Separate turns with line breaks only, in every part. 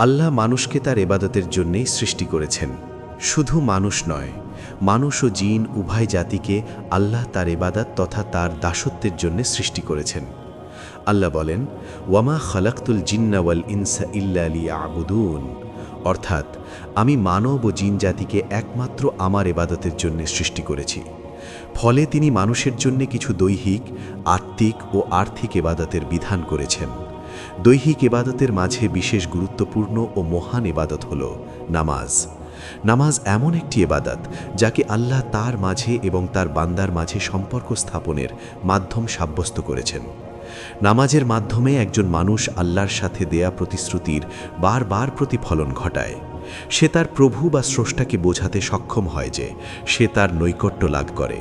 আল্লাহ মানুষকে তার এবাদতের জন্যেই সৃষ্টি করেছেন। শুধু মানুষ নয়, মানুষ ও জিন উভয় জাতিকে আল্লাহ তার এবাদত তথা তার দাসত্বের জন্য সৃষ্টি করেছেন। আল্লাহ বলেন, ওয়ামা খালাক্তুল জিন্নাওয়াল ইনসা ইল্লালি আবুদুন অর্থাৎ, আমি মানব ও জিন জাতিকে একমাত্র আমার এবাদতের জন্য সৃষ্টি করেছি। ফলে তিনি মানুষের জন্য কিছু দৈহিক, আত্মিক ও আর্থিক এবাদতের বিধান করেছেন। দৈহিক এবাদতের মাঝে বিশেষ গুরুত্বপূর্ণ ও মহান এবাদত হল নামাজ। নামাজ এমন একটি এবাদত যাকে আল্লাহ তার মাঝে এবং তার বান্দার মাঝে সম্পর্ক স্থাপনের মাধ্যম সাব্যস্ত করেছেন। নামাজের মাধ্যমে একজন মানুষ আল্লাহর সাথে দেয়া প্রতিশ্রুতির বারবার প্রতিফলন ঘটায়। সে তার প্রভু বা স্রষ্টাকে বোঝাতে সক্ষম হয় যে সে তার নৈকট্য লাভ করে।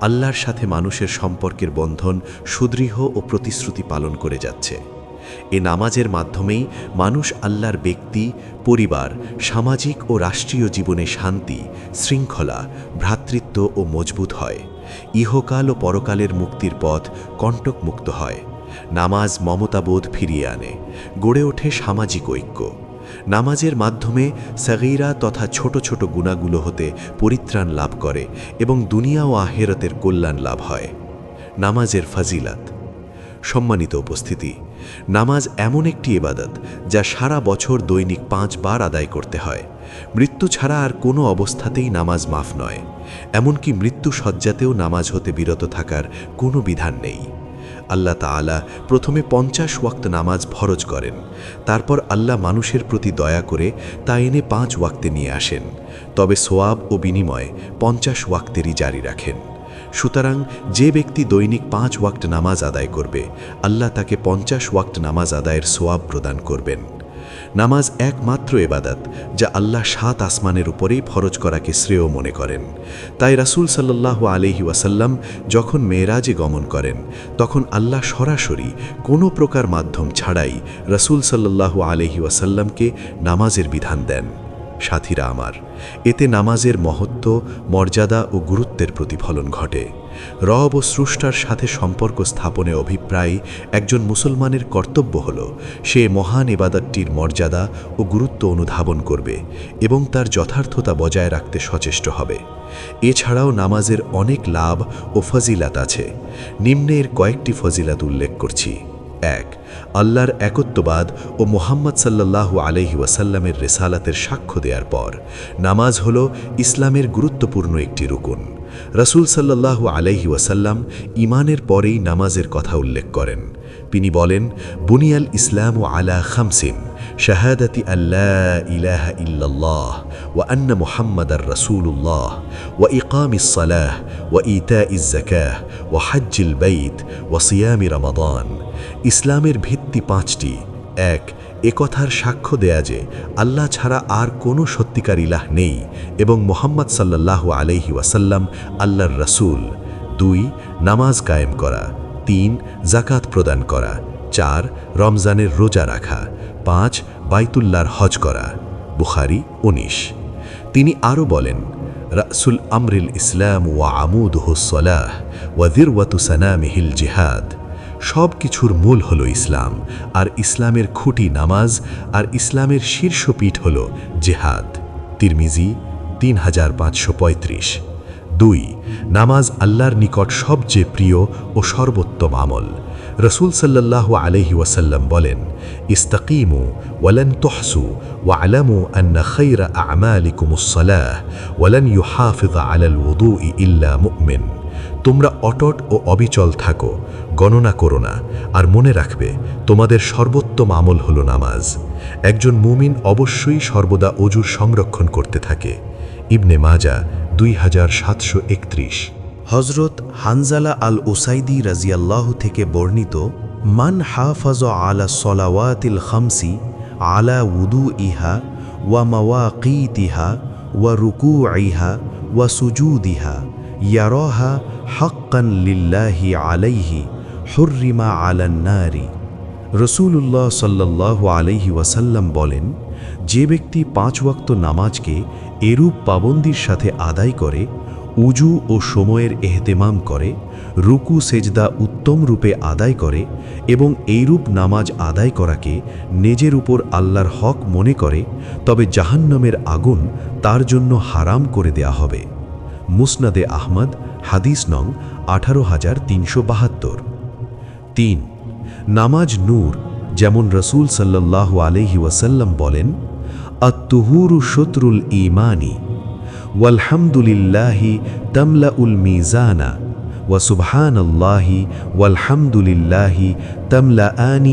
আল্লাহর সাথে মানুষের সম্পর্কের বন্ধন সুদৃঢ় ও প্রতিশ্রুতি পালন করে যাচ্ছে। এ নামাজের মাধ্যমেই মানুষ আল্লাহর ব্যক্তি, পরিবার, সামাজিক ও রাষ্ট্রীয় জীবনে শান্তি, শৃঙ্খলা, ভ্রাতৃত্ব ও মজবুত হয়। ইহকাল ও পরকালের মুক্তির পথ কণ্টকমুক্ত হয়। নামাজ মমতাবোধ ফিরিয়ে আনে, গড়ে ওঠে সামাজিক ঐক্য। নামাজের মাধ্যমে সাগিরা তথা ছোট ছোট গুণাগুলো হতে পরিত্রাণ লাভ করে এবং দুনিয়া ও আহেরতের কল্যাণ লাভ হয়। নামাজের ফাজিলাত। সম্মানিত উপস্থিতি নামাজ এমন একটি এবাদত যা সারা বছর দৈনিক পাঁচবার আদায় করতে হয়। মৃত্যু ছাড়া আর কোনো অবস্থাতেই নামাজ মাফ নয়। এমনকি মৃত্যু সজ্জাতেও নামাজ হতে বিরত থাকার কোনো বিধান নেই। আল্লাহ তাআলা প্রথমে পঞ্চাশ ওয়াক্ত নামাজ ফরজ করেন। তারপর আল্লাহ মানুষের প্রতি দয়া করে তা এনে পাঁচ ওয়াক্তে নিয়ে আসেন। তবে সোয়াব ও বিনিময়ে পঞ্চাশ ওয়াক্তেরই জারি রাখেন। সুতরাং যে ব্যক্তি দৈনিক পাঁচ ওয়াক্ত নামাজ আদায় করবে, আল্লাহ তাকে পঞ্চাশ ওয়াক্ত নামাজ আদায়ের সোয়াব প্রদান করবেন। নামাজ একমাত্র এবাদাত, যা আল্লাহ সাত আসমানের উপরেই ফরজ করাকে শ্রেয় মনে করেন। তাই রাসূল সাল্লাহ আলহি ওয়াসাল্লাম যখন মেয়েরাজে গমন করেন, তখন আল্লাহ সরাসরি কোনো প্রকার মাধ্যম ছাড়াই রাসূল সাল্লাহ আলহি ওয়াসাল্লামকে নামাজের বিধান দেন। সাথীরা আমার, এতে নামাজের মহত্ব, মর্যাদা ও গুরুত্বের প্রতিফলন ঘটে। রব ও স্রষ্টার সাথে সম্পর্ক স্থাপনে অভিপ্রায় একজন মুসলমানের কর্তব্য হল, সে মহান এবাদতটির মর্যাদা ও গুরুত্ব অনুধাবন করবে এবং তার যথার্থতা বজায় রাখতে সচেষ্ট হবে। এছাড়াও নামাজের অনেক লাভ ও ফজিলাত আছে। নিম্নের কয়েকটি ফজিলাত উল্লেখ করছি। এক আল্লাহর একত্ববাদ ও মোহাম্মদ সাল্লাল্লাহু আলহি ওয়াসাল্লামের রেসালাতের সাক্ষ্য দেওয়ার পর, নামাজ হল ইসলামের গুরুত্বপূর্ণ একটি রুকুন। রসুল সাল্লাল্লাহু আলহি ওয়াসাল্লাম ইমানের পরেই নামাজের কথা উল্লেখ করেন। তিনি বলেন, বুনিয়াল ইসলাম ও আলা খামসিন। ইল্লাল্লাহ ওয়া আন্না মুহাম্মাদার রাসূলুল্লাহ ওয়া ইকামিস সালাহ ওয়া ইতা ইজ জাকাহ ওয়া হজ্জিল বাইত ওয়া সিয়ামি রমাদান ইসলামের ভিত্তি পাঁচটি। এক একথার সাক্ষ্য দেয়া যে আল্লাহ ছাড়া আর কোনো সত্যিকার ইলাহ নেই এবং মোহাম্মদ সাল্লাল্লাহু আলহি ওয়াসাল্লাম আল্লাহর রসুল। দুই, নামাজ কায়েম করা। তিন জাকাত প্রদান করা। চার, রমজানের রোজা রাখা। পাঁচ বাইতুল্লার হজ করা, বুখারি উনিশ। তিনি আরও বলেন, রাসুল আমরিল ইসলাম ওয়া আমুদ হুসলাহ ওয়াদির ওয়াতু সানামিহিল জিহাদ। সব কিছুর মূল হল ইসলাম, আর ইসলামের খুঁটি নামাজ, আর ইসলামের শীর্ষপীঠ হল জেহাদ। তিরমিজি, তিন হাজার পাঁচশো পঁয়ত্রিশ। দুই, নামাজ আল্লাহর নিকট সবচেয়ে প্রিয় ও সর্বোত্তম আমল। রসুল সাল্লাহ আলহি ওয়াসাল্লাম বলেন, ইস্তাকিমু ওয়ালান তহসু ওয়ালামু আন্না খৈরা আমালিকুমুসলাহ ওয়ালান ইউহাফিজ আলাল উদু ইল্লা মুমিন। তোমরা অটট ও অবিচল থাকো, গণনা করো না, আর মনে রাখবে, তোমাদের সর্বোত্তম আমল হল নামাজ। একজন মুমিন অবশ্যই সর্বদা অজুর সংরক্ষণ করতে থাকে। ইবনে মাজা দুই হাজার সাতশো একত্রিশ।
হজরত হানজালা আল ওসাইদি রাজিয়াল্লাহ থেকে বর্ণিত, মান হাফাজ আলা সলাওয়াতিল খামসি আলা উদু ইহা ওয়া মাওয়াকিতিহা ওয়া রুকু ইহা ওয়া সুজুদিহা ইয়ারহা হাক্কান লিল্লাহি আলাইহি হুর্রিমা আলান্নারি রসুল্লাহ সাল্লাহ আলাইহি ওয়াসাল্লাম বলেন, যে ব্যক্তি পাঁচ ওয়াক্ত নামাজকে এরূপ পাবন্দির সাথে আদায় করে উজু ও সময়ের এহতেমাম করে, রুকু সেজদা উত্তম রূপে আদায় করে এবং এইরূপ নামাজ আদায় করাকে নিজের উপর আল্লাহর হক মনে করে, তবে জাহান্নামের আগুন তার জন্য হারাম করে দেয়া হবে। মুসনাদে আহমদ, হাদিস নং আঠারো হাজার তিনশো বাহাত্তর। তিন, নামাজ নূর, যেমন রসুল সাল্লাহ আলহি ওয়াসাল্লাম বলেন, আত্তুহুরু শত্রুল ইমানি ওয়ালহামদুলিল্লাহি তামলাউল মিজানা وسبحان الله والحمد لله تملأان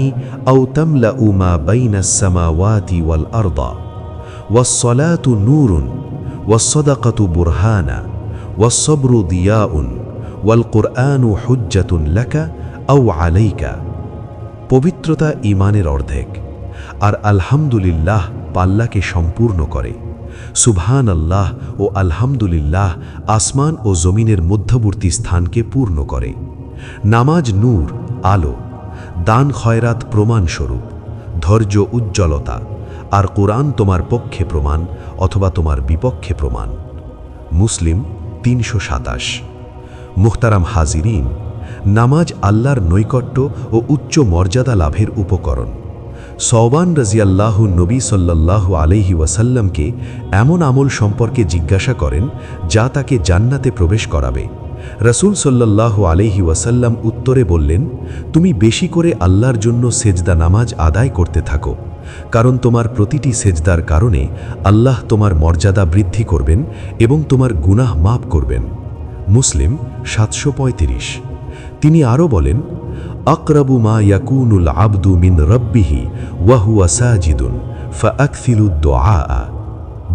أو تملأ ما بين السماوات والأرض والصلاة نور والصدقة برهانا والصبر ضياء والقرآن حجة لك أو عليك পবিত্রতা ইমানের অর্ধেক আর আলহামদুলিল্লাহ পাল্লাকে সম্পূর্ণ করে সুবহান আল্লাহ ও আলহামদুলিল্লাহ আসমান ও জমিনের মধ্যবর্তী স্থানকে পূর্ণ করে। নামাজ নূর, আলো, দান খয়রাত প্রমাণস্বরূপ, ধৈর্য উজ্জ্বলতা, আর কোরআন তোমার পক্ষে প্রমাণ অথবা তোমার বিপক্ষে প্রমাণ। মুসলিম তিনশো সাতাশ। মুখতারাম হাজিরিন, নামাজ আল্লাহর নৈকট্য ও উচ্চ মর্যাদা লাভের উপকরণ। সওবান রাজিয়াল্লাহু নবী সাল্লাল্লাহু আলহি ওয়াসাল্লামকে এমন আমল সম্পর্কে জিজ্ঞাসা করেন যা তাকে জান্নাতে প্রবেশ করাবে। রসুল সাল্লাল্লাহু আলহি ওয়াসাল্লাম উত্তরে বললেন, তুমি বেশি করে আল্লাহর জন্য সেজদা নামাজ আদায় করতে থাকো, কারণ তোমার প্রতিটি সেজদার কারণে আল্লাহ তোমার মর্যাদা বৃদ্ধি করবেন এবং তোমার গুনাহ মাপ করবেন। মুসলিম সাতশো তিনি আরও বলেন আকরাবু মা ইয়াকুনুল আবদু মিন রব্বিহি ওয়াহুয়া সাজিদুন ফা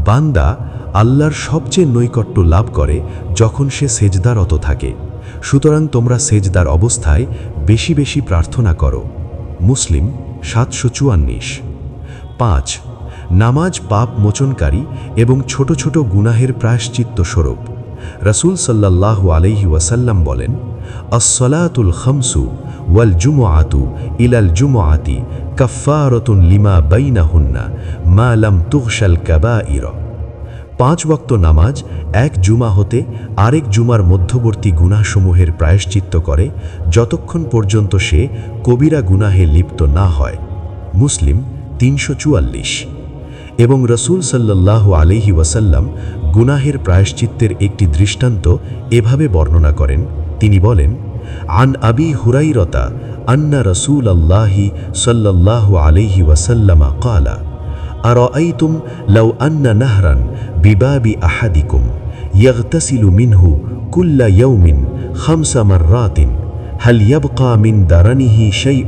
বান্দা আল্লাহর সবচেয়ে নৈকট্য লাভ করে যখন সে সেজদারত থাকে। সুতরাং তোমরা সেজদার অবস্থায় বেশি বেশি প্রার্থনা করো। মুসলিম, সাতশো চুয়ান্নিশ। পাঁচ, নামাজ পাপ মোচনকারী এবং ছোট ছোট গুনাহের প্রায়শ্চিত্ত স্বরূপ। রসুল সাল্লাল্লাহু আলহি ওয়াসাল্লাম বলেন আসলাতুল খামসু ওয়াল জুমআতু ইলাল জুমআতি কাফারতুন লিমা বাইনাহুন্না মা লাম তুগশাল কাবাইর। পাঁচ ওয়াক্ত নামাজ এক জুমা হতে আরেক জুমার মধ্যবর্তী গুনাসমূহের প্রায়শ্চিত্ত করে, যতক্ষণ পর্যন্ত সে কবিরা গুনাহে লিপ্ত না হয়। মুসলিম তিনশো চুয়াল্লিশ। এবং রসুল সাল্লাহ আলহি ওয়াসাল্লাম গুনাহের প্রায়শ্চিত্তের একটি দৃষ্টান্ত এভাবে বর্ণনা করেন তিনি বলেন আন আবি হুরাইরতা আন্না রসুল আল্লাহি সাল্লাহ আলহি ওয়াসাল্লামা কালা أرأيتم لو أن نهرا بباب أحدكم يغتسل منه كل يوم خمس مرات هل يبقى من درنه شيء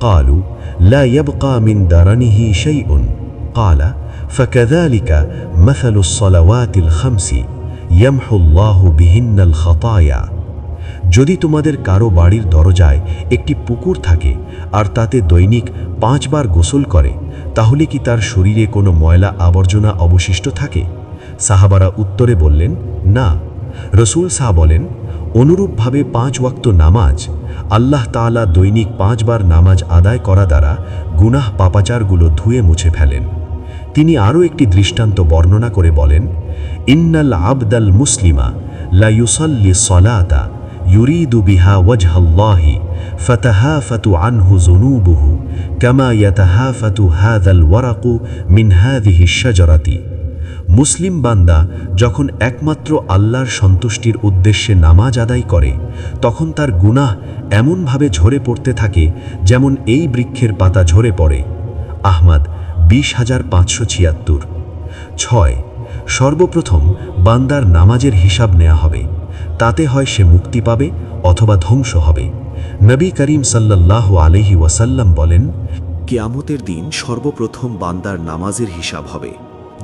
قالوا لا يبقى من درنه شيء قال فكذلك مثل الصلوات الخمس يمحو الله بهن الخطايا যদি তোমাদের কারো বাড়ির দরজায় একটি পুকুর থাকে আর তাতে দৈনিক পাঁচবার গোসল করে তাহলে কি তার শরীরে কোনো ময়লা আবর্জনা অবশিষ্ট থাকে সাহাবারা উত্তরে বললেন না রসুল শাহ বলেন অনুরূপভাবে পাঁচ ওয়াক্ত নামাজ আল্লাহ তাআলা দৈনিক পাঁচবার নামাজ আদায় করা দ্বারা গুনাহ পাপাচারগুলো ধুয়ে মুছে ফেলেন তিনি আরও একটি দৃষ্টান্ত বর্ণনা করে বলেন ইন্নাল আবদাল মুসলিমা লা ইউসাল্লি সলাতা يريد بها وجه الله فتهافت عنه ذنوبه كما يتهافت هذا الورق من هذه الشجرة মুসলিম বান্দা যখন একমাত্র আল্লাহর সন্তুষ্টির উদ্দেশ্যে নামাজ আদায় করে তখন তার গুনাহ এমনভাবে ঝরে পড়তে থাকে যেমন এই বৃক্ষের পাতা ঝরে পড়ে আহমাদ বিশ হাজার পাঁচশো ছিয়াত্তর। ছয়, সর্বপ্রথম বান্দার নামাজের হিসাব নেওয়া হবে। তাতে হয় সে মুক্তি পাবে অথবা ধ্বংস হবে। নবী করিম সাল্লাহ আলহি ওয়াসাল্লাম বলেন,
কেয়ামতের দিন সর্বপ্রথম বান্দার নামাজের হিসাব হবে।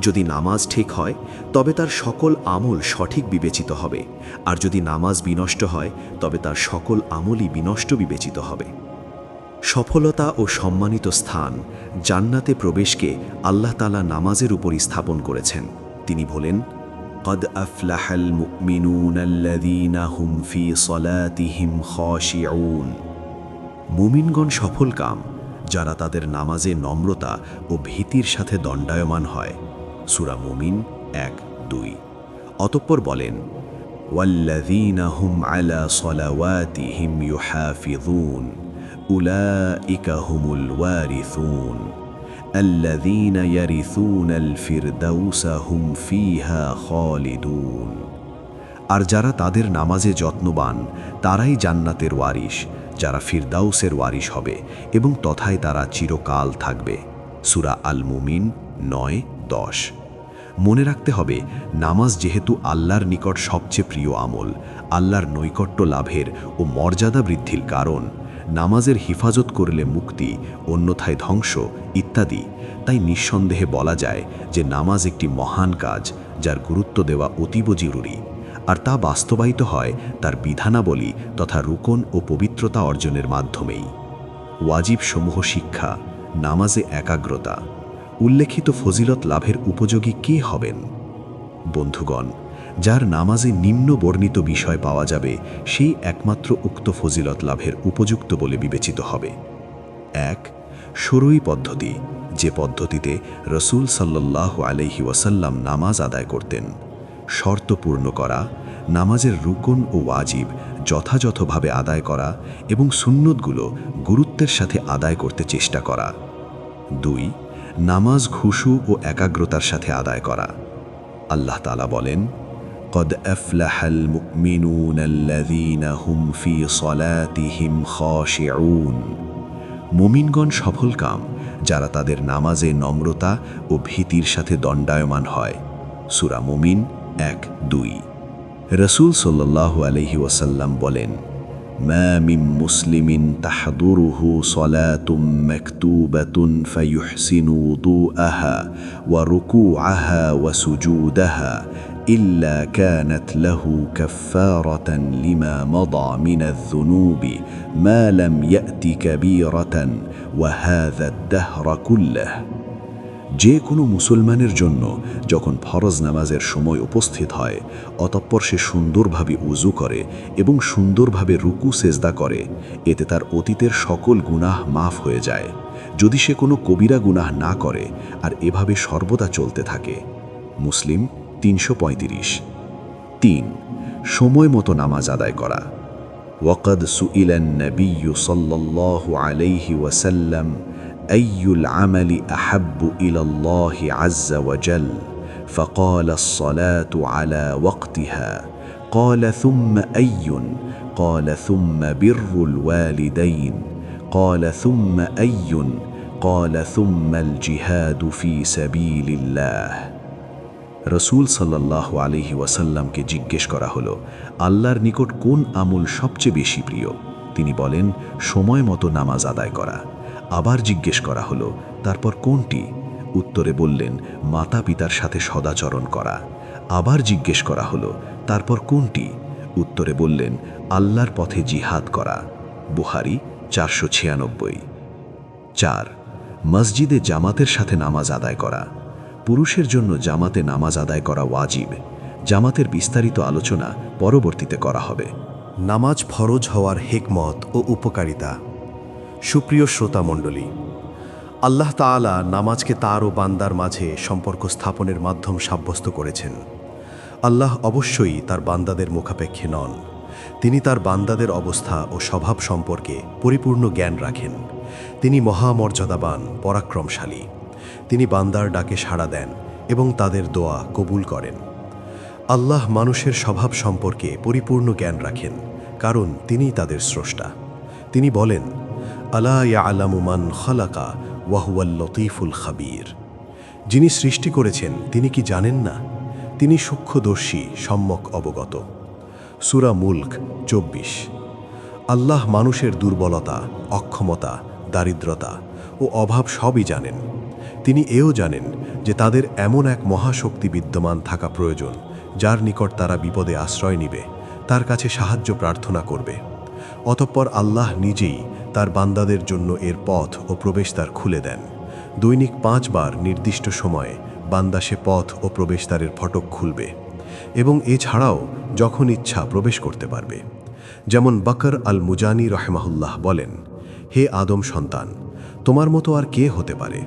যদি নামাজ ঠিক হয়, তবে তার সকল আমল সঠিক বিবেচিত হবে। আর যদি নামাজ বিনষ্ট হয়, তবে তার সকল আমলই বিনষ্ট বিবেচিত হবে। সফলতা ও সম্মানিত স্থান জান্নাতে প্রবেশকে আল্লাহ তালা নামাজের উপরই স্থাপন করেছেন তিনি বলেন قد أفلح المؤمنون الذين هم في صلاتهم خاشعون মুমিনগণ সফল কাম যারা তাদের নামাজে নম্রতা ও ভীতির সাথে দণ্ডায়মান হয় সুরা মুমিন এক দুই অতঃপর বলেন والذين هم على صلواتهم يحافظون أولئك هم الوارثون الذين يرثون الفردوس هم فيها خالدون আর যারা তাদের নামাজে যত্নবান তারাই জান্নাতের ওয়ারিশ যারা ফিরদাউসের ওয়ারিশ হবে এবং তথায় তারা চিরকাল থাকবে সুরা আল মুমিন নয় দশ মনে রাখতে হবে নামাজ যেহেতু আল্লাহর নিকট সবচেয়ে প্রিয় আমল আল্লাহর নৈকট্য লাভের ও মর্যাদা বৃদ্ধির কারণ নামাজের হিফাজত করলে মুক্তি, অন্যথায় ধ্বংস, ইত্যাদি। তাই নিঃসন্দেহে বলা যায় যে নামাজ একটি মহান কাজ, যার গুরুত্ব দেওয়া অতীব জরুরি। আর তা বাস্তবায়িত হয় তার বিধানাবলী তথা রুকন ও পবিত্রতা অর্জনের মাধ্যমেই। ওয়াজিব সমূহ শিক্ষা, নামাজে একাগ্রতা। উল্লেখিত ফজিলত লাভের উপযোগী কে হবেন? বন্ধুগণ যার নামাজে নিম্ন বর্ণিত বিষয় পাওয়া যাবে, সেই একমাত্র উক্ত ফজিলত লাভের উপযুক্ত বলে বিবেচিত হবে। এক, সরুই পদ্ধতি, যে পদ্ধতিতে রসুল সাল্লাহ আলহি ওয়াসাল্লাম নামাজ আদায় করতেন। শর্ত পূর্ণ করা, নামাজের রুকন ও ওয়াজিব যথাযথভাবে আদায় করা এবং সুন্নতগুলো গুরুত্বের সাথে আদায় করতে চেষ্টা করা। দুই, নামাজ খুশু ও একাগ্রতার সাথে আদায় করা। আল্লাহ তালা বলেন قد أفلح المؤمنون الذين هم في صلاتهم خاشعون মুমিনগণ সফল কাম যারা তাদের নামাজে নম্রতা ও ভীতির সাথে দণ্ডায়মান হয় সুরা মুমিন এক দুই রসুল সাল্লাল্লাহু আলহি ওয়াসাল্লাম বলেন ما من مسلم تحضره صلاة مكتوبة فيحسن وضوءها وركوعها وسجودها إلا كانت له كفارة لما مضى من الذنوب ما لم يأت كبيرة وهذا الدهر كله যে কোনো মুসলমানের জন্য যখন ফরজ নামাজের সময় উপস্থিত হয় অতঃপর সে সুন্দরভাবে উজু করে এবং সুন্দরভাবে রুকু সেজদা করে এতে তার অতীতের সকল গুনাহ মাফ হয়ে যায় যদি সে কোনো কবিরা গুনাহ না করে আর এভাবে সর্বদা চলতে থাকে মুসলিম তিনশো পঁয়ত্রিশ তিন সময় মতো নামাজ আদায় করা وقد سئل النبي صلى الله عليه وسلم أي العمل أحب إلى الله عز وجل فقال الصلاة على وقتها قال ثم أي قال ثم بر الوالدين قال ثم أي قال ثم الجهاد في سبيل الله রসুল সাল্লাহ আলহি ওয়াসাল্লামকে জিজ্ঞেস করা হলো, আল্লাহর নিকট কোন আমল সবচেয়ে বেশি প্রিয়? তিনি বলেন, সময় মতো নামাজ আদায় করা। আবার জিজ্ঞেস করা হলো, তারপর কোনটি? উত্তরে বললেন, মাতা পিতার সাথে সদাচরণ করা। আবার জিজ্ঞেস করা হলো, তারপর কোনটি? উত্তরে বললেন, আল্লাহর পথে জিহাদ করা। বুহারি চারশো ছিয়ানব্বই। চার, মসজিদে জামাতের সাথে নামাজ আদায় করা। পুরুষের জন্য জামাতে নামাজ আদায় করা ওয়াজিব। জামাতের বিস্তারিত আলোচনা পরবর্তীতে করা হবে।
নামাজ ফরজ হওয়ার হেকমত ও উপকারিতা। সুপ্রিয় শ্রোতামণ্ডলী আল্লাহ তাআলা নামাজকে তার ও বান্দার মাঝে সম্পর্ক স্থাপনের মাধ্যম সাব্যস্ত করেছেন। আল্লাহ অবশ্যই তার বান্দাদের মুখাপেক্ষে নন। তিনি তার বান্দাদের অবস্থা ও স্বভাব সম্পর্কে পরিপূর্ণ জ্ঞান রাখেন। তিনি মহামর্যাদাবান, পরাক্রমশালী। তিনি বান্দার ডাকে সাড়া দেন এবং তাদের দোয়া কবুল করেন। আল্লাহ মানুষের স্বভাব সম্পর্কে পরিপূর্ণ জ্ঞান রাখেন, কারণ তিনিই তাদের স্রষ্টা। তিনি বলেন, আলা আলামুমান খালাকা ওয়াহুয়াল লতিফুল খাবির। যিনি সৃষ্টি করেছেন, তিনি কি জানেন না? তিনি সূক্ষ্মদর্শী, সম্যক অবগত। সুরা মুল্ক চব্বিশ। আল্লাহ মানুষের দুর্বলতা, অক্ষমতা, দারিদ্রতা ও অভাব সবই জানেন। তিনি এও জানেন যে তাদের এমন এক মহাশক্তি বিদ্যমান থাকা প্রয়োজন, যার নিকট তারা বিপদে আশ্রয় নিবে, তার কাছে সাহায্য প্রার্থনা করবে। অতঃপর আল্লাহ নিজেই তার বান্দাদের জন্য এর পথ ও প্রবেশদ্বার খুলে দেন। দৈনিক পাঁচবার নির্দিষ্ট সময়ে বান্দা সে পথ ও প্রবেশদ্বারের ফটক খুলবে এবং এছাড়াও যখন ইচ্ছা প্রবেশ করতে পারবে। যেমন বকর আল মুজানি রহমাহুল্লাহ বলেন, হে আদম সন্তান, তোমার মতো আর কে হতে পারে?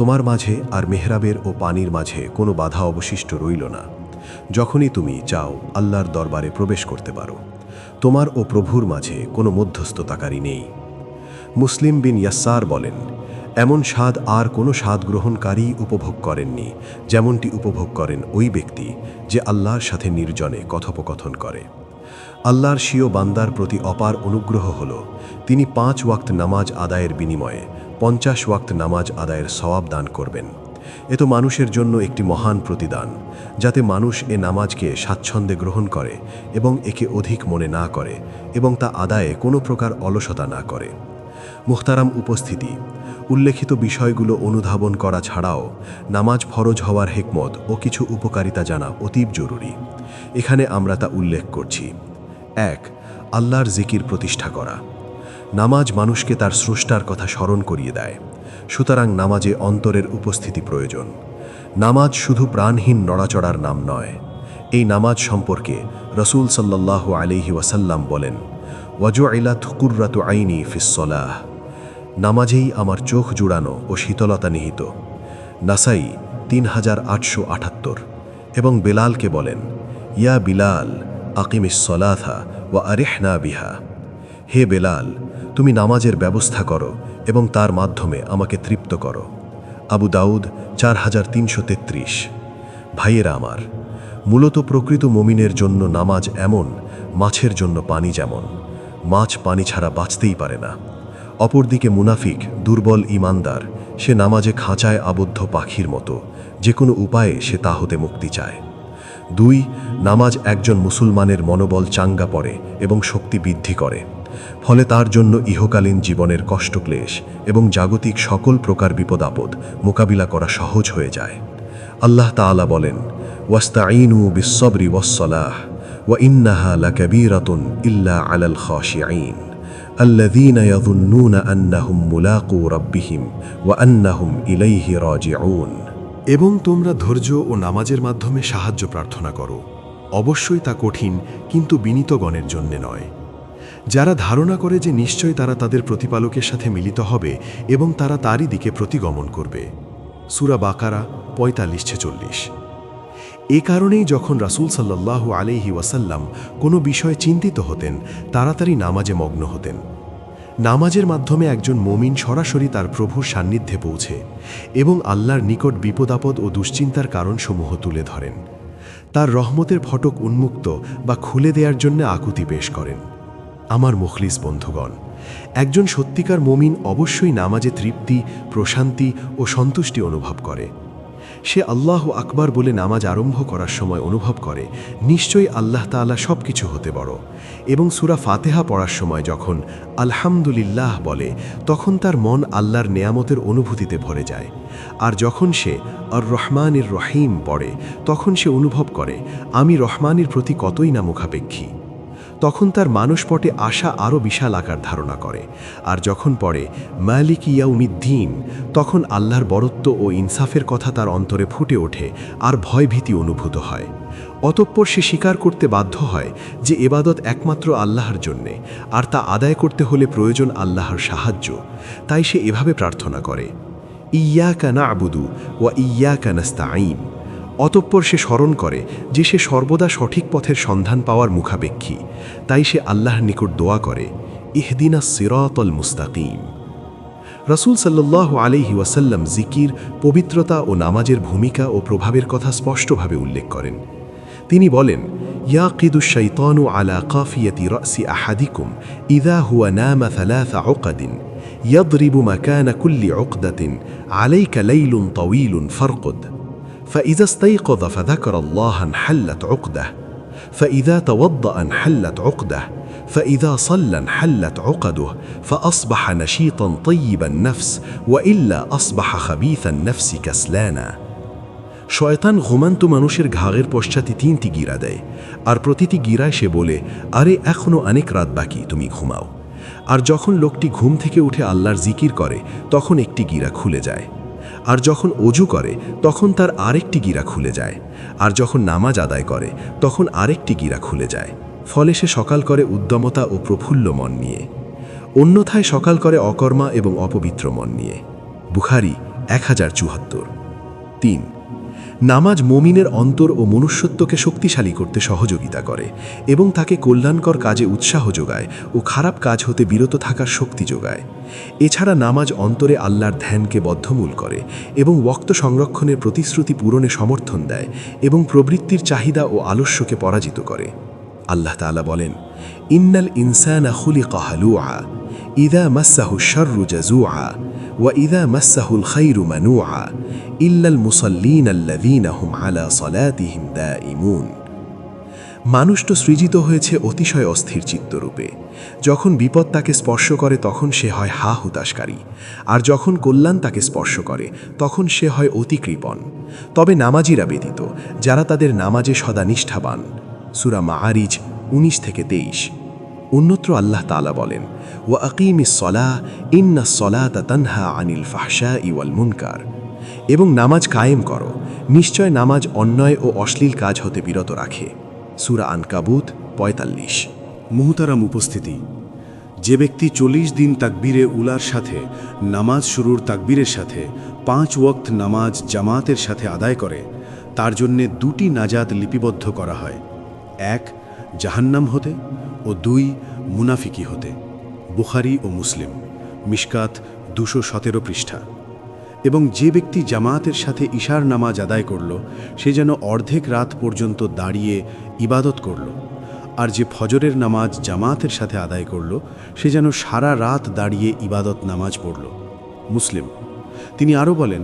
তোমার মাঝে আর মেহরাবের ও পানির মাঝে কোনো বাধা অবশিষ্ট রইল না। যখনই তুমি চাও আল্লাহর দরবারে প্রবেশ করতে পারো। তোমার ও প্রভুর মাঝে কোনো মধ্যস্থতাকারী নেই। মুসলিম বিন ইয়াসার বলেন, এমন স্বাদ আর কোনো স্বাদ গ্রহণকারী উপভোগ করেননি, যেমনটি উপভোগ করেন ওই ব্যক্তি যে আল্লাহর সাথে নির্জনে কথোপকথন করে। আল্লাহর স্বীয় বান্দার প্রতি অপার অনুগ্রহ হল, তিনি পাঁচ ওয়াক্ত নামাজ আদায়ের বিনিময়ে পঞ্চাশ ওয়াক্ত নামাজ আদায়ের সওয়াব দান করবেন। এ তো মানুষের জন্য একটি মহান প্রতিদান, যাতে মানুষ এ নামাজকে স্বাচ্ছন্দ্যে গ্রহণ করে এবং একে অধিক মনে না করে এবং তা আদায়ে কোনো প্রকার অলসতা না করে। মুখতারাম উপস্থিতি, উল্লেখিত বিষয়গুলো অনুধাবন করা ছাড়াও নামাজ ফরজ হওয়ার হেকমত ও কিছু উপকারিতা জানা অতীব জরুরি। এখানে আমরা তা উল্লেখ করছি। এক, আল্লাহর জিকির প্রতিষ্ঠা করা। নামাজ মানুষকে তার স্রষ্টার কথা স্মরণ করিয়ে দেয়। সুতরাং নামাজে অন্তরের উপস্থিতি প্রয়োজন। নামাজ শুধু প্রাণহীন নড়াচড়ার নাম নয়। এই নামাজ সম্পর্কে রসুল সাল্লাহ আলিহি ওয়াসাল্লাম বলেন ওয়াজু ইলাত কুর্রাতু আইনি ফিসলাহ নামাজেই আমার চোখ জুড়ানো ও শীতলতা নিহিত। নাসাই তিন হাজার আটশো আটাত্তর। এবং বেলালকে বলেন, ইয়া বিলাল, আকিমিস সলাথা ও আরেহনা বিহা। হে বেলাল তুমি নামাজের ব্যবস্থা করো এবং তার মাধ্যমে আমাকে তৃপ্ত করো। আবু দাউদ চার হাজার তিনশো তেত্রিশ। ভাইয়েরা আমার, মূলত প্রকৃত মমিনের জন্য নামাজ এমন, মাছের জন্য পানি যেমন। মাছ পানি ছাড়া বাঁচতেই পারে না। অপরদিকে মুনাফিক, দুর্বল ইমানদার, সে নামাজে খাঁচায় আবদ্ধ পাখির মতো। যে কোনো উপায়ে সে তা হতে মুক্তি চায়। দুই, নামাজ একজন মুসলমানের মনোবল চাঙ্গা পড়ে এবং শক্তি বৃদ্ধি করে। ফলে তার জন্য ইহকালীন জীবনের কষ্টক্লেশ এবং জাগতিক সকল প্রকার বিপদ আপদ মোকাবিলা করা সহজ হয়ে যায় আল্লাহ তাআলা বলেন ওয়াস্তাইনু বিশ্ববরি ওয়াসলাহ ওয়া ইন্নাহা লাকাবীরাতুন ইল্লা আলাল খাশিঈন الذين يظنون أنهم ملاقو ربهم وأنهم إليه راجعون
এবং তোমরা ধৈর্য ও নামাজের মাধ্যমে সাহায্য প্রার্থনা করো অবশ্যই তা কঠিন কিন্তু বিনীতগণের জন্যে নয় যারা ধারণা করে যে নিশ্চয় তারা তাদের প্রতিপালকের সাথে মিলিত হবে এবং তারা তারই দিকে প্রতিগমন করবে। সুরা বাকারা, পঁয়তাল্লিশ ছেচল্লিশ। এ কারণেই যখন রাসূল সাল্লাল্লাহু আলাইহি ওয়াসাল্লাম কোনো বিষয়ে চিন্তিত হতেন, তাড়াতাড়ি নামাজে মগ্ন হতেন। নামাজের মাধ্যমে একজন মমিন সরাসরি তার প্রভুর সান্নিধ্যে পৌঁছে এবং আল্লাহর নিকট বিপদাপদ ও দুশ্চিন্তার কারণসমূহ তুলে ধরেন। তার রহমতের ফটক উন্মুক্ত বা খুলে দেওয়ার জন্য আকুতি পেশ করেন। আমার মুখলিস বন্ধুগণ। একজন সত্যিকার মমিন অবশ্যই নামাজে তৃপ্তি, প্রশান্তি ও সন্তুষ্টি অনুভব করে। সে আল্লাহ আকবার বলে নামাজ আরম্ভ করার সময় অনুভব করে, নিশ্চয়ই আল্লাহ তাআলা সব কিছু হতে বড়। এবং সুরা ফাতেহা পড়ার সময় যখন আলহামদুলিল্লাহ বলে, তখন তার মন আল্লাহর নেয়ামতের অনুভূতিতে ভরে যায়। আর যখন সে আর রহমানের রহিম পড়ে, তখন সে অনুভব করে, আমি রহমানের প্রতি কতই না মুখাপেক্ষী। তখন তার মানসপটে আশা আরও বিশাল আকার ধারণা করে। আর যখন পড়ে, মালিক ইয়াউমিদ্দিন, তখন আল্লাহর বরত্ব ও ইনসাফের কথা তার অন্তরে ফুটে ওঠে আর ভয়ভীতি অনুভূত হয়। অতঃপর সে স্বীকার করতে বাধ্য হয় যে এবাদত একমাত্র আল্লাহর জন্যে, আর তা আদায় করতে হলে প্রয়োজন আল্লাহর সাহায্য। তাই সে এভাবে প্রার্থনা করে ইয়া কানা আবুদু ওয়া ইয়া কানাস্তাইন অতঃপর সে স্মরণ করে যে সে সর্বদা সঠিক পথের সন্ধান পাওয়ার মুখাপেক্ষী তাই সে আল্লাহর নিকট দোয়া করে ইহদিনা সিরাতল মুস্তাকিম রসুল সাল্লাহ আলিহি ওয়াসাল্লাম জিকির পবিত্রতা ও নামাজের ভূমিকা ও প্রভাবের কথা স্পষ্টভাবে উল্লেখ করেন তিনি বলেন يعقد الشيطان على قافية رأس أحدكم إذا هو نام ثلاث عقد يضرب مكان كل عقدة عليك ليل طويل فارقد فإذا استيقظ فذكر الله انحلت عقده فإذا توضأ انحلت عقده فإذا صلى انحلت عقده فأصبح نشيطا طيب النفس وإلا أصبح خبيث النفس كسلانا শয়তান ঘুমান্ত মানুষের ঘাগের পশ্চাতে তিনটি গিরা দেয় আর প্রতিটি গিরায় সে বলে আরে এখনও অনেক রাত বাকি তুমি ঘুমাও আর যখন লোকটি ঘুম থেকে উঠে আল্লাহর জিকির করে তখন একটি গিরা খুলে যায় আর যখন অজু করে, তখন তার আরেকটি গিরা খুলে যায়। আর যখন নামাজ আদায় করে, তখন আরেকটি গিরা খুলে যায়। ফলে সে সকাল করে উদ্যমতা ও প্রফুল্ল মন নিয়ে। অন্যথায় সকাল করে অকর্মা এবং অপবিত্র মন নিয়ে। বুখারি এক হাজার চুহাত্তর তিন নামাজ মমিনের অন্তর ও মনুষ্যত্বকে শক্তিশালী করতে সহযোগিতা করে এবং তাকে কল্যাণকর কাজে উৎসাহ যোগায় ও খারাপ কাজ হতে বিরত থাকার শক্তি যোগায়। এছাড়া নামাজ অন্তরে আল্লাহর ধ্যানকে বদ্ধমূল করে এবং ওক্ত সংরক্ষণের প্রতিশ্রুতি পূরণে সমর্থন দেয় এবং প্রবৃত্তির চাহিদা ও আলস্যকে পরাজিত করে। আল্লাহ তাআলা বলেন, ইন্নাল ইনসানা খুলিকা হালুআ, ইদা মাসাহু শাররু ওয়া ইদা মাসাহুল খাইরু মানুআ ইল্লাল মুসাল্লিন আল্লাযীনা হুম আলা সালাতিহিম দাঈমুন মানুষ তো সৃজিত হয়েছে অতিশয় অস্থির চিত্তরূপে। যখন বিপদ তাকে স্পর্শ করে, তখন সে হয় হা হুতাশকারী আর যখন কল্যাণ তাকে স্পর্শ করে, তখন সে হয় অতি কৃপণ তবে নামাজিরা ব্যতীত, যারা তাদের নামাজে সদা নিষ্ঠাবান। সুরা মাআরিজ উনিশ থেকে তেইশ। অন্যত্র আল্লাহ তালা বলেন ও আকিমিস সলা ইন্না সলাতা তানহা আনিল ফাহশা ইওয়াল মুনকার। এবং নামাজ কায়েম করো, নিশ্চয় নামাজ অন্যায় ও অশ্লীল কাজ হতে বিরত রাখে। সুরা আনকাবুত, পঁয়তাল্লিশ।
মুহতারাম উপস্থিতি। যে ব্যক্তি চল্লিশ দিন তাকবীরে উলার সাথে, নামাজ শুরুর তাকবীরের সাথে, পাঁচ ওয়াক্ত নামাজ জামাতের সাথে আদায় করে, তার জন্যে দুটি নাজাত লিপিবদ্ধ করা হয়। এক, জাহান্নাম হতে। ও দুই মুনাফিকি হতে, বুখারি ও মুসলিম, মিশকাত দুশো সতেরো পৃষ্ঠা। এবং যে ব্যক্তি জামায়াতের সাথে ঈশার নামাজ আদায় করল, সে যেন অর্ধেক রাত পর্যন্ত দাঁড়িয়ে ইবাদত করল, আর যে ফজরের নামাজ জামায়াতের সাথে আদায় করল, সে যেন সারা রাত দাঁড়িয়ে ইবাদত নামাজ পড়ল। মুসলিম, তিনি আরও বলেন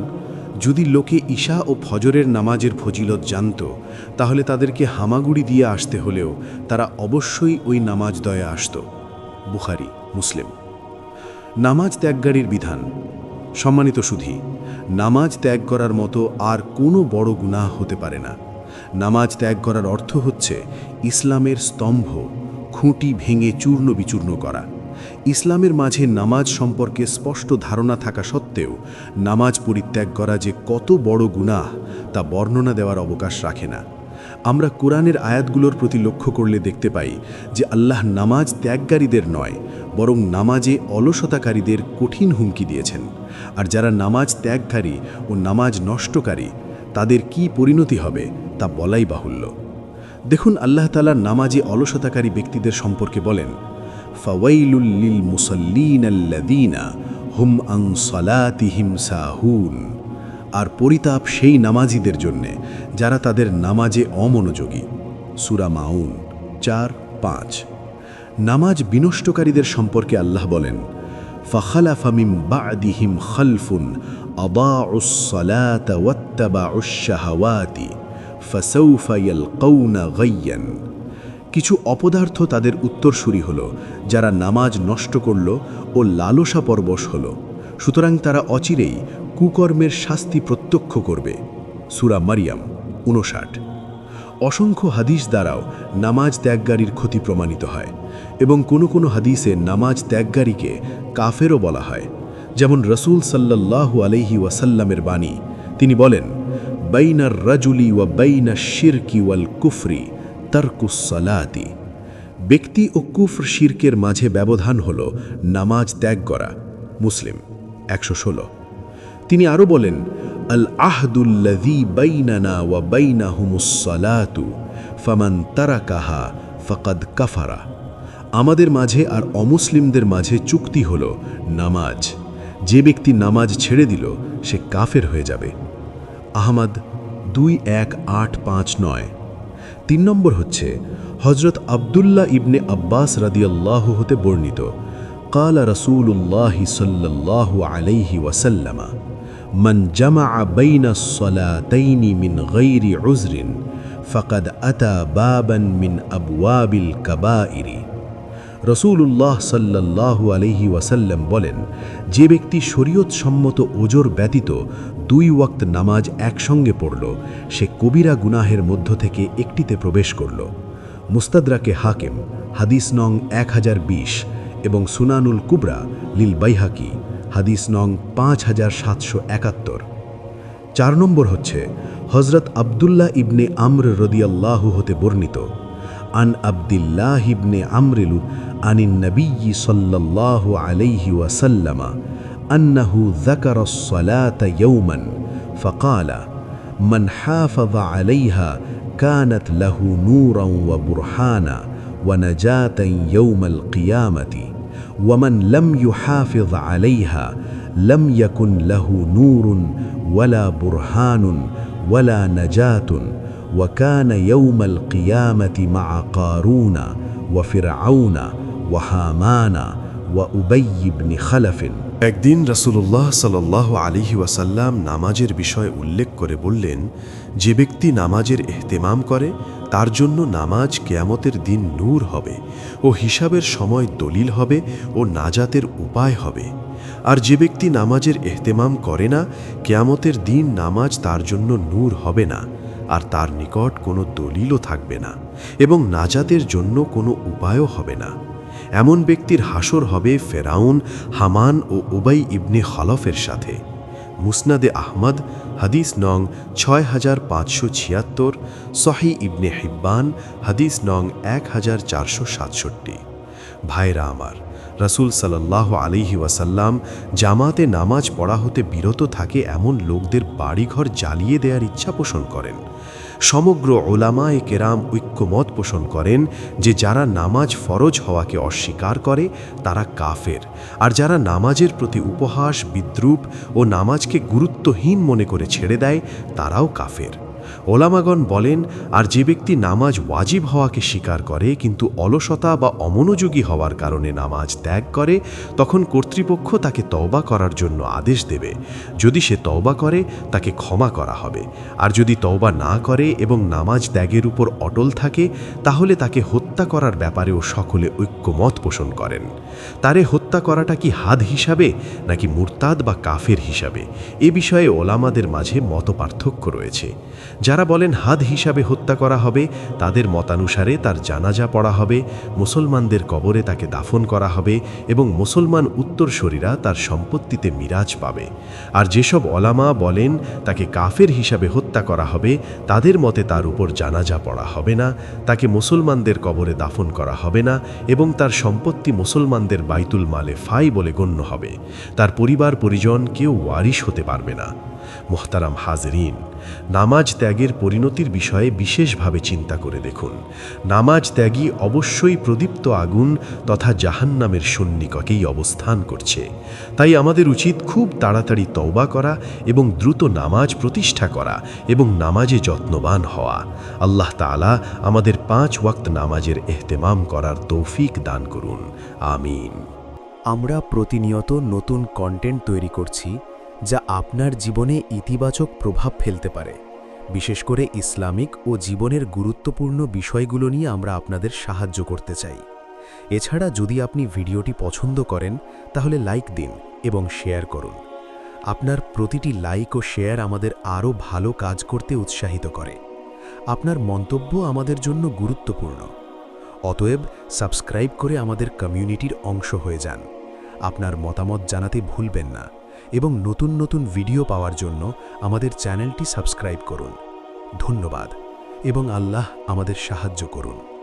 যদি লোকে ঈশা ও ফজরের নামাজের ফজিলত জানত, তাহলে তাদেরকে হামাগুড়ি দিয়ে আসতে হলেও তারা অবশ্যই ওই নামাজ দয়ে আসত। বুখারি, মুসলিম। নামাজ ত্যাগগারির বিধান। সম্মানিত সুধী, নামাজ ত্যাগ করার মতো আর কোনো বড় গুনাহ হতে পারে না। নামাজ ত্যাগ করার অর্থ হচ্ছে ইসলামের স্তম্ভ খুঁটি ভেঙে চূর্ণ বিচূর্ণ করা। ইসলামের মাঝে নামাজ সম্পর্কে স্পষ্ট ধারণা থাকা সত্ত্বেও নামাজ পরিত্যাগ করা যে কত বড় গুনাহ, তা বর্ণনা দেওয়ার অবকাশ রাখে না। আমরা কোরআনের আয়াতগুলোর প্রতি লক্ষ্য করলে দেখতে পাই যে আল্লাহ নামাজ ত্যাগকারীদের নয়, বরং নামাজে অলসতাকারীদের কঠিন হুমকি দিয়েছেন। আর যারা নামাজ ত্যাগকারী ও নামাজ নষ্টকারী, তাদের কি পরিণতি হবে তা বলাই বাহুল্য। দেখুন, আল্লাহ তালা নামাজে অলসতাকারী ব্যক্তিদের সম্পর্কে বলেন فويل للمصلين الذين হুম আং সলাতিহিম সাহুন আর পরিতাপ সেই নামাজিদের জন্যে যারা তাদের নামাজে অমনোযোগী। সুরা মাউন চার, পাঁচ। নামাজ বিনষ্টকারীদের সম্পর্কে আল্লাহ বলেন ফাখালাফামিম বাদিহিম খলফুন আবাউসলাত ওয়াত্তাবাউস কিছু অপদার্থ তাদের উত্তরসূরি হল, যারা নামাজ নষ্ট করল ও লালসা পরবশ হল। সুতরাং তারা অচিরেই কুকর্মের শাস্তি প্রত্যক্ষ করবে। সুরা মারিয়াম উনষাট অসংখ্য হাদিস দ্বারাও নামাজ ত্যাগগারীর ক্ষতি প্রমাণিত হয় এবং কোনো কোনো হাদিসে নামাজ ত্যাগগারীকে কাফেরও বলা হয়। যেমন রসুল সাল্লাল্লাহু আলহি ওয়াসাল্লামের বাণী, তিনি বলেন, বাইনার রাজুলি ওয়া বাইনা শিরকি ওয়াল কুফরি। তারকুসলাতি ব্যক্তি ও কুফর শির্কের মাঝে ব্যবধান হল নামাজ ত্যাগ করা। মুসলিম, একশো ষোলো। তিনি আরও বলেন, আল আহদুল্লাদি বাইনানা ওয়া বাইনা হুমুসলাতু ফামান তারাকাহা ফকাদ কাফারা। আমাদের মাঝে আর অমুসলিমদের মাঝে চুক্তি হল নামাজ। যে ব্যক্তি নামাজ ছেড়ে দিল, সে কাফের হয়ে যাবে। আহমদ দুই এক আট পাঁচ নয়। তিন নম্বর হচ্ছে হজরত আবদুল্লাহ ইবনে আব্বাস রাদিয়াল্লাহ হতে বর্ণিত কালা রসুল্লাহ সাল্লাহ আলাইহি ওয়াসাল্লামা من جمع بين الصلاتين من غير عذر فقد أتى بابا من أبواب الكبائر রসুল্লাহ সাল্লাহ আলহি ওয়াসাল্লাম বলেন যে ব্যক্তি শরীয়ত সম্মত ওজোর ব্যতীত দুই ওয়াক্ত নামাজ একসঙ্গে পড়ল। সে কবিরা গুনাহের মধ্য থেকে একটিতে প্রবেশ করল। মুস্তাদরাকে হাকেম, হাদিস নং এক হাজার বিশ এবং সুনানুল কুবরা লিল বাইহাকি, হাদিস নং পাঁচ হাজার সাতশো একাত্তর। চার নম্বর হচ্ছে হজরত আবদুল্লাহ ইবনে আমর রদিয়াল্লাহু হতে বর্ণিত, আন আবদিল্লাহ ইবনে আমরিলু আনিন নবী সাল্লাল্লাহু আলাইহি ওয়াসাল্লামা أنه ذكر الصلاة يوما فقال
من حافظ عليها كانت له نورا وبرهانا ونجاة يوم القيامة ومن لم يحافظ عليها لم يكن له نور ولا برهان ولا نجاة وكان يوم القيامة مع قارون وفرعون وهامان وأبي بن خلف.
একদিন রাসূলুল্লাহ সাল্লাহ আলিহি ওয়াসাল্লাম নামাজের বিষয়ে উল্লেখ করে বললেন, যে ব্যক্তি নামাজের এহতেমাম করে, তার জন্য নামাজ কেয়ামতের দিন নূর হবে, ও হিসাবের সময় দলিল হবে, ও নাজাতের উপায় হবে। আর যে ব্যক্তি নামাজের এহতেমাম করে না, কেয়ামতের দিন নামাজ তার জন্য নূর হবে না, আর তার নিকট কোনো দলিলও থাকবে না, এবং নাজাতের জন্য কোনো উপায়ও হবে না। এমন ব্যক্তির হাসর হবে ফেরাউন, হামান ও উবাই ইবনে হলফের সাথে। মুসনাদে আহমদ, হাদিস নং ছয় হাজার পাঁচশো ছিয়াত্তর সহি ইবনে হিব্বান, হাদিস নং এক হাজার চারশো সাতষট্টি। ভাইরা আমার, রাসূল সাল্লাহ আলিহি ওয়াসাল্লাম জামাতে নামাজ পড়া হতে বিরত থাকে এমন লোকদের বাড়িঘর জ্বালিয়ে দেওয়ার ইচ্ছা পোষণ করেন। সমগ্র ওলামায় কেরাম ঐক্যমত পোষণ করেন যে যারা নামাজ ফরজ হওয়াকে অস্বীকার করে, তারা কাফের। আর যারা নামাজের প্রতি উপহাস, বিদ্রুপ ও নামাজকে গুরুত্বহীন মনে করে ছেড়ে দেয়, তারাও কাফের। ওলামাগণ বলেন, আর যে ব্যক্তি নামাজ ওয়াজিব হওয়াকে স্বীকার করে, কিন্তু অলসতা বা অমনোযোগী হওয়ার কারণে নামাজ ত্যাগ করে, তখন কর্তৃপক্ষ তাকে তওবা করার জন্য আদেশ দেবে। যদি সে তওবা করে, তাকে ক্ষমা করা হবে। আর যদি তওবা না করে এবং নামাজ ত্যাগের উপর অটল থাকে, তাহলে তাকে হত্যা করার ব্যাপারেও সকলে ঐক্যমত পোষণ করেন। তারে হত্যা করাটা কি হাদ হিসাবে, নাকি মুরতাদ বা কাফের হিসাবে? এ বিষয়ে ওলামাদের মাঝে মতপার্থক্য রয়েছে। যারা বলেন হাদ হিসাবে হত্যা করা হবে, তাদের মতানুসারে তার জানাজা পড়া হবে, মুসলমানদের কবরে তাকে দাফন করা হবে এবং মুসলমান উত্তরসূরিরা তার সম্পত্তিতে মিরাজ পাবে। আর যেসব অলামা বলেন তাকে কাফের হিসাবে হত্যা করা হবে, তাদের মতে তার উপর জানাজা পড়া হবে না, তাকে মুসলমানদের কবরে দাফন করা হবে না এবং তার সম্পত্তি মুসলমানদের বাইতুল মালে ফাই বলে গণ্য হবে। তার পরিবার পরিজন কেউ ওয়ারিশ হতে পারবে না। মোহতারাম হাজরিন, নামাজ ত্যাগের পরিণতির বিষয়ে বিশেষভাবে চিন্তা করে দেখুন। নামাজ ত্যাগী অবশ্যই প্রদীপ্ত আগুন তথা জাহান্নামের সন্নিককেই অবস্থান করছে। তাই আমাদের উচিত খুব তাড়াতাড়ি তওবা করা এবং দ্রুত নামাজ প্রতিষ্ঠা করা এবং নামাজে যত্নবান হওয়া। আল্লাহ তাআলা আমাদের পাঁচ ওয়াক্ত নামাজের এহতেমাম করার তৌফিক দান করুন। আমিন।
আমরা প্রতিনিয়ত নতুন কন্টেন্ট তৈরি করছি। যা আপনার জীবনে ইতিবাচক প্রভাব ফেলতে পারে। বিশেষ করে ইসলামিক ও জীবনের গুরুত্বপূর্ণ বিষয়গুলো নিয়ে আমরা আপনাদের সাহায্য করতে চাই। এছাড়া যদি আপনি ভিডিওটি পছন্দ করেন, তাহলে লাইক দিন এবং শেয়ার করুন। আপনার প্রতিটি লাইক ও শেয়ার আমাদের আরও ভালো কাজ করতে উৎসাহিত করে। আপনার মন্তব্য আমাদের জন্য গুরুত্বপূর্ণ। অতএব সাবস্ক্রাইব করে আমাদের কমিউনিটির অংশ হয়ে যান। আপনার মতামত জানাতে ভুলবেন না। এবং নতুন নতুন ভিডিও পাওয়ার জন্য আমাদের চ্যানেলটি সাবস্ক্রাইব করুন। ধন্যবাদ এবং আল্লাহ আমাদের সাহায্য করুন।